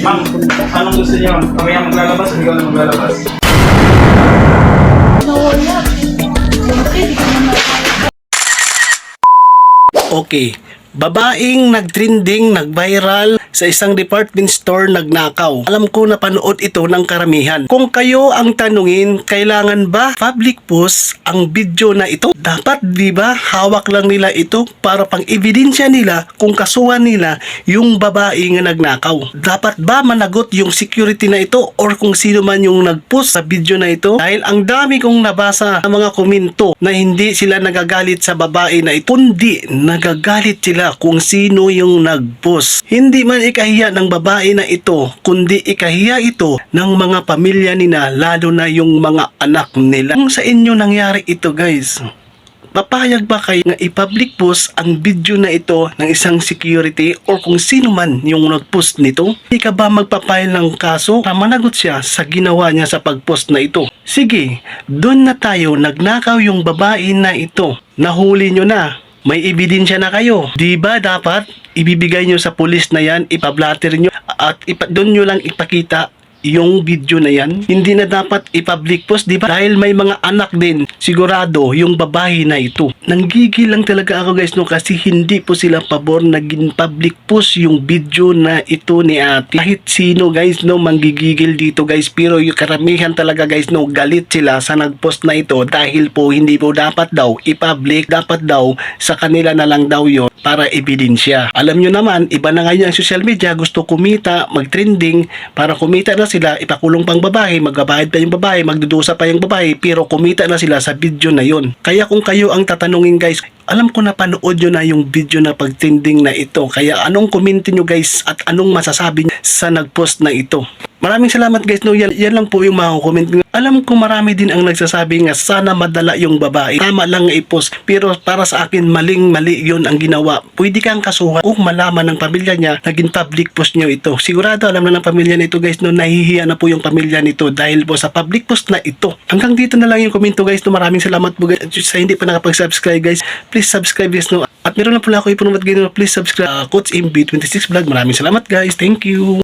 Ma'am, anong gusto niyo? Kami ang maglalabas o ikaw na maglalabas? Nawala. Okay. Babaeng nagtrending, nag-viral sa isang department store nagnakaw. Alam ko na panood ito ng karamihan. Kung kayo ang tanungin, kailangan ba public post ang video na ito? Dapat di ba hawak lang nila ito para pang ebidensya nila kung kasuhan nila yung babae nga nagnakaw. Dapat ba managot yung security na ito or kung sino man yung nag-post sa video na ito? Dahil ang dami kong nabasa ng mga komento na hindi sila nagagalit sa babae na ito, kundi nagagalit sila kung sino yung nag-post. Hindi man ikahiya ng babae na ito, kundi ikahiya ito ng mga pamilya nila, lalo na yung mga anak nila. Kung sa inyo nangyari ito guys, Papayag ba kayo na i-public post ang video na ito ng isang security or kung sino man yung nag-post nito? Hindi ka ba magpapile ng kaso na managot siya sa ginawa niya sa pag-post na ito? Sige, doon na tayo nagnakaw yung babae na ito. Nahuli nyo na. May ebidensya na kayo. Di ba dapat ibibigay nyo sa pulis na yan, ipablatter nyo at ipa, doon nyo lang ipakita yung video na yan, hindi na dapat i-public post, di ba? Dahil may mga anak din, sigurado, yung babae na ito. Nanggigil lang talaga ako guys no kasi hindi po sila pabor naging public post yung video na ito ni ate. Kahit sino guys no manggigigil dito guys pero yung karamihan talaga guys no galit sila sa nagpost na ito dahil po hindi po dapat daw i-public, dapat daw sa kanila na lang daw yon para ebidensya. Alam nyo naman, iba na ngayon ang social media, gusto kumita, mag-trending, para kumita na sila, ipakulong pang babae, magbabayad pa yung babae, magdudusa pa yung babae, pero kumita na sila sa video na yon. Kaya kung kayo ang tatanungin guys, alam ko na panood nyo na yung video na pag-trending na ito. Kaya anong comment nyo guys at anong masasabi nyo sa nag-post na ito? Maraming salamat guys. No, yan, yan lang po yung mga comment. Alam ko marami din ang nagsasabi nga sana madala yung babae. Tama lang nga i-post. Pero para sa akin maling mali yon ang ginawa. Pwede kang kasuhan kung malaman ng pamilya niya naging public post nyo ito. Sigurado alam na ng pamilya nito guys no nahihiya na po yung pamilya nito dahil po sa public post na ito. Hanggang dito na lang yung komento guys. No, maraming salamat po guys. Sa hindi pa nakapag-subscribe guys, please subscribe guys no. At meron na pala ako ipunumad ganyan. Please subscribe uh, Coach MB26 Vlog. Maraming salamat guys. Thank you.